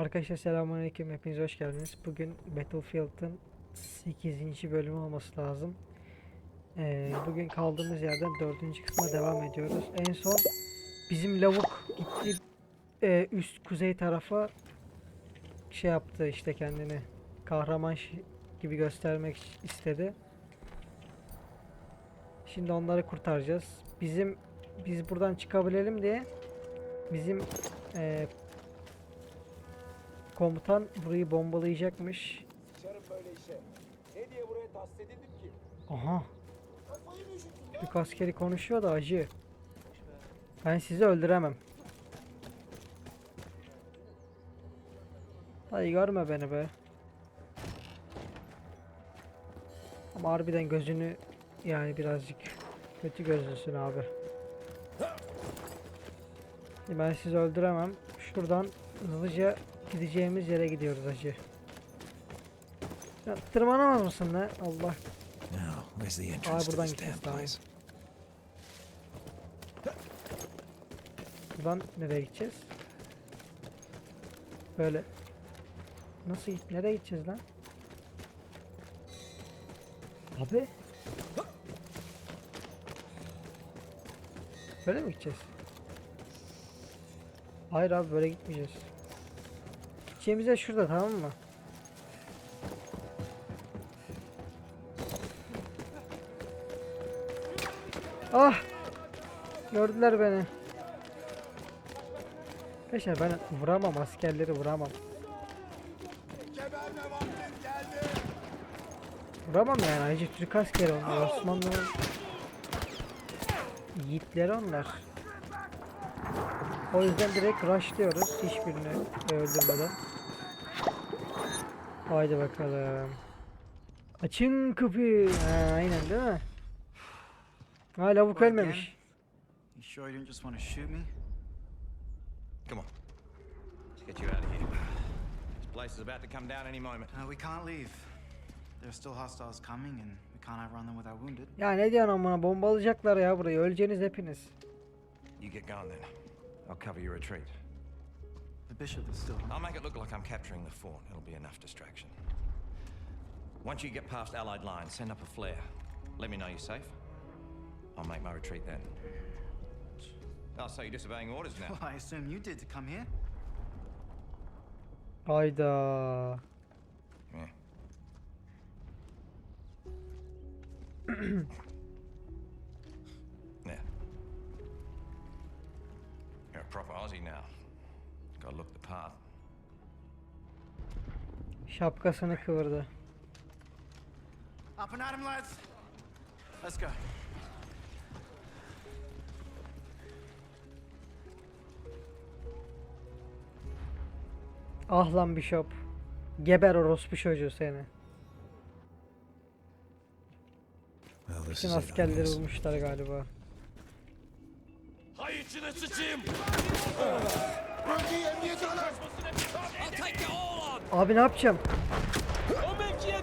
Arkadaşlar selamünaleyküm. Hepiniz hoş geldiniz. Bugün Battlefield'ın 8. bölümü olması lazım. Ee, bugün kaldığımız yerden 4. kısma devam ediyoruz. En son bizim lavuk gitti e, üst kuzey tarafa şey yaptı işte kendini kahraman gibi göstermek istedi. Şimdi onları kurtaracağız. Bizim biz buradan çıkabilelim diye bizim e, komutan burayı bombalayacakmış. Sıçarım böyle işe. Ne diye buraya tahsis edildim ki? Aha? Türk askeri konuşuyor da acı. Ben sizi öldüremem. Dayı görme beni be. Ama harbiden gözünü yani birazcık kötü gözlüsün abi. Ben sizi öldüremem. Şuradan hızlıca gideceğimiz yere gidiyoruz acı. Ya, tırmanamaz mısın lan? Allah to buradan gideceğiz, tamam. Buradan nereye gideceğiz? Böyle. Nasıl git? Nereye gideceğiz lan? Abi. Böyle mi gideceğiz? Hayır abi böyle gitmeyeceğiz. Gideceğimiz şurada tamam mı? Ah! Gördüler beni. Arkadaşlar ben vuramam askerleri vuramam. Vuramam yani ayrıca Türk askeri onlar Osmanlı'nın yiğitleri onlar. O yüzden direkt rushlıyoruz hiçbirini öldürmeden. Haydi bakalım. Açın kapıyı. Ha, aynen değil mi? Ha lavuk ölmemiş. You sure you didn't just want to shoot me? Come on. Let's get you out of here. This place is about to come down any moment. Uh, we can't leave. There's still hostiles coming, and we can't outrun them with our wounded. Ya ne diyorsun amına bombalayacaklar ya burayı öleceğiniz hepiniz. You get going then. I'll cover your retreat. The bishop is still. I'll make it look like I'm capturing the fort. It'll be enough distraction. Once you get past Allied lines, send up a flare. Let me know you're safe. I'll make my retreat then. Oh, so you're disobeying orders now? Well, I assume you did to come here. Hayda. Uh, yeah. yeah. You're a proper Aussie now. Gotta look the part. Şapkasını kıvırdı. Up and at him, lads. Let's go. Ah lan Bishop. Geber orospu çocuğu seni. Bütün I askerleri guess. vurmuşlar galiba. Hay içine sıçayım. Bölgeyi emniyete alın. Abi ne yapacağım?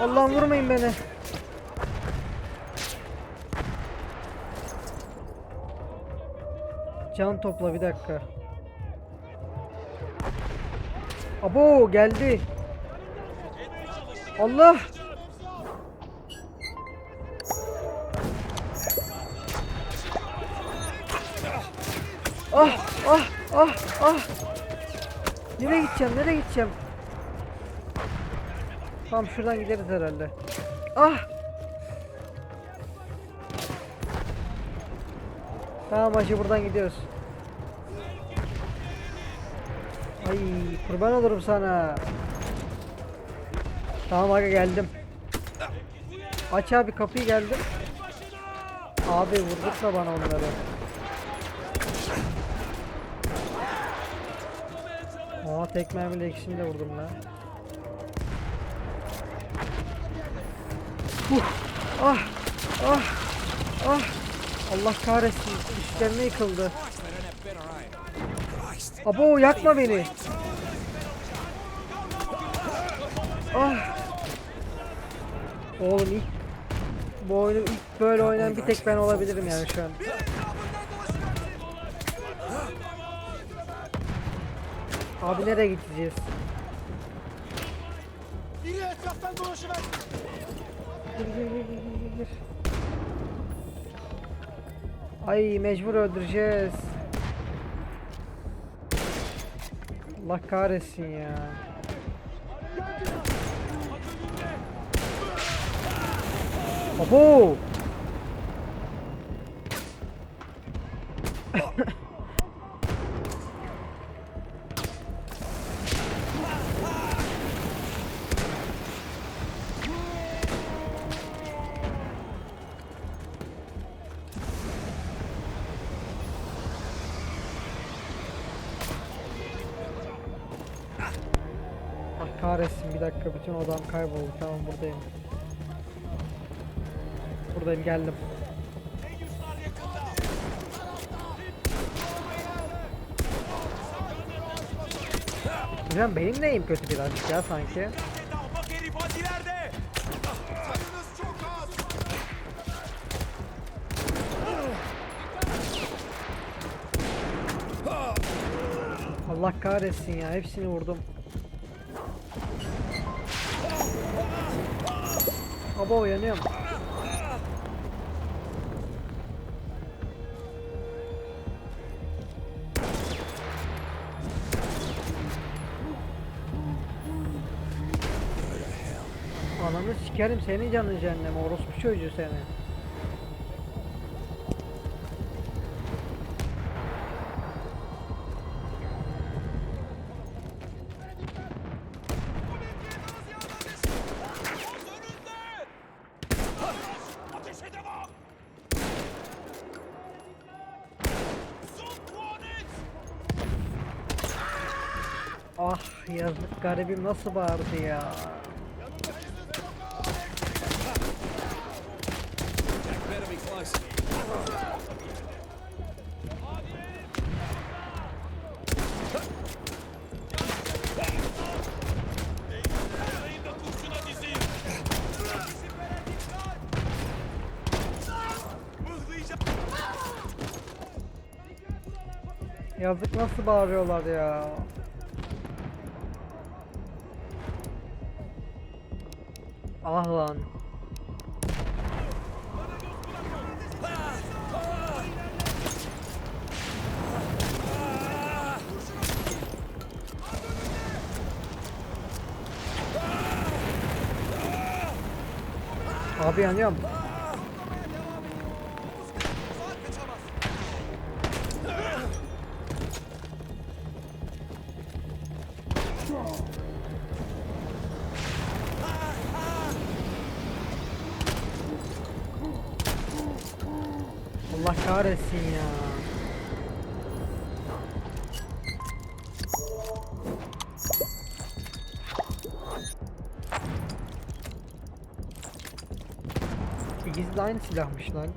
Allah'ım vurmayın beni. Can topla bir dakika. Abo geldi. Allah. Ah ah ah ah. Nereye gideceğim? Nereye gideceğim? Tamam şuradan gideriz herhalde. Ah! Tamam hacı buradan gidiyoruz. Ay kurban olurum sana. Tamam aga geldim. Aç abi kapıyı geldim. Abi vurdurtma bana onları. Aa tek mermiyle ikisini vurdum lan. Huh. Ah! Ah! Ah! Allah kahretsin. Üstlerine yıkıldı. Abo yakma beni. Ah! Oğlum ilk bu oyunu ilk böyle oynayan bir tek ben olabilirim yani şu an. Abi nereye gideceğiz? Biri etraftan dolaşıver. Gir gir gir gir gir gir. Ay mecbur öldüreceğiz. Allah kahretsin ya. Abo! Kahretsin bir dakika bütün odam kayboldu. Tamam buradayım. Buradayım geldim. Hocam benim neyim kötü birazcık ya sanki. Allah kahretsin ya hepsini vurdum. Abo yanıyorum. Ananı sikerim senin canın cehennem orospu çocuğu seni. Ah yazık garibim nasıl bağırdı ya. Yazık nasıl bağırıyorlar ya. Ah lan. Abi yanıyorum. Allah kahretsin ya. İkisi de aynı silahmış lan.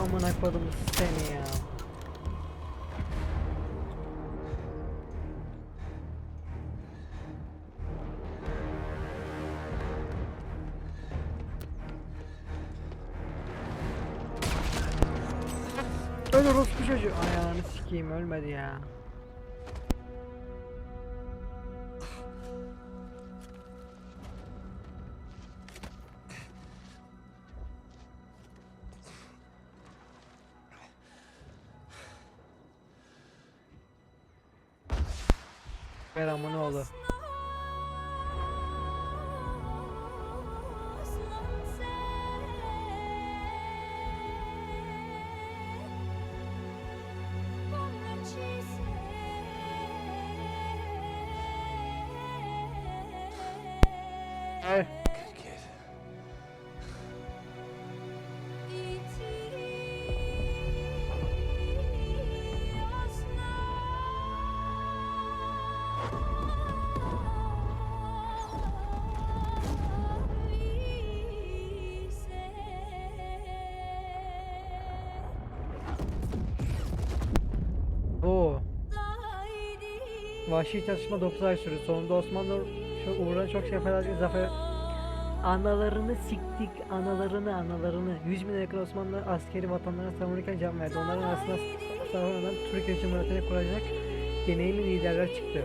Amına kodum seni ya. Çocuğu. Ayağını sikeyim ölmedi ya. Ver amına oğlu. Vahşi çatışma 9 ay sürdü. Sonunda Osmanlı uğruna çok şey yaparak zafer Analarını siktik, analarını, analarını. 100 bin yakın Osmanlı askeri vatanlarına savunurken can verdi. Onların arasında savunan Türkiye Cumhuriyeti'ni kuracak deneyimli liderler çıktı.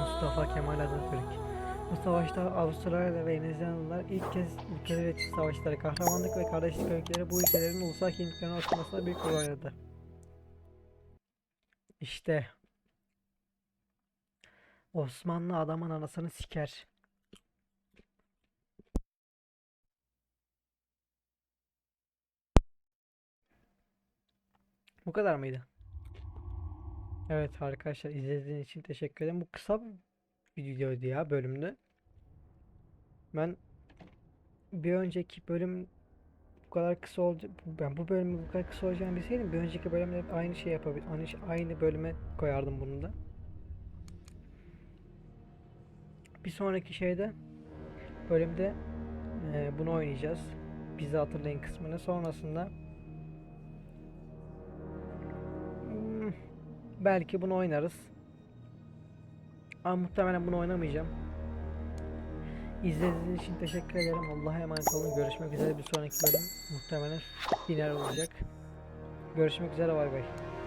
Mustafa Kemal Atatürk. Bu savaşta Avustralya ve Yeni ilk kez ülkeler için savaşları, kahramanlık ve kardeşlik öyküleri bu ülkelerin ulusal kimliklerini oluşturmasında büyük rol oynadı. İşte Osmanlı adamın anasını siker. Bu kadar mıydı? Evet arkadaşlar izlediğiniz için teşekkür ederim. Bu kısa bir videoydu ya bölümde. Ben bir önceki bölüm bu kadar kısa olacak ben bu bölümü bu kadar kısa olacağını bilseydim bir önceki bölümde aynı şey yapabilir aynı, aynı bölüme koyardım bunu da. Bir sonraki şeyde bölümde eee, bunu oynayacağız. Bizi hatırlayın kısmını. Sonrasında hmm, belki bunu oynarız. Ama muhtemelen bunu oynamayacağım. İzlediğiniz için teşekkür ederim. Allah'a emanet olun. Görüşmek üzere bir sonraki bölüm. Muhtemelen final olacak. Görüşmek üzere bay bay.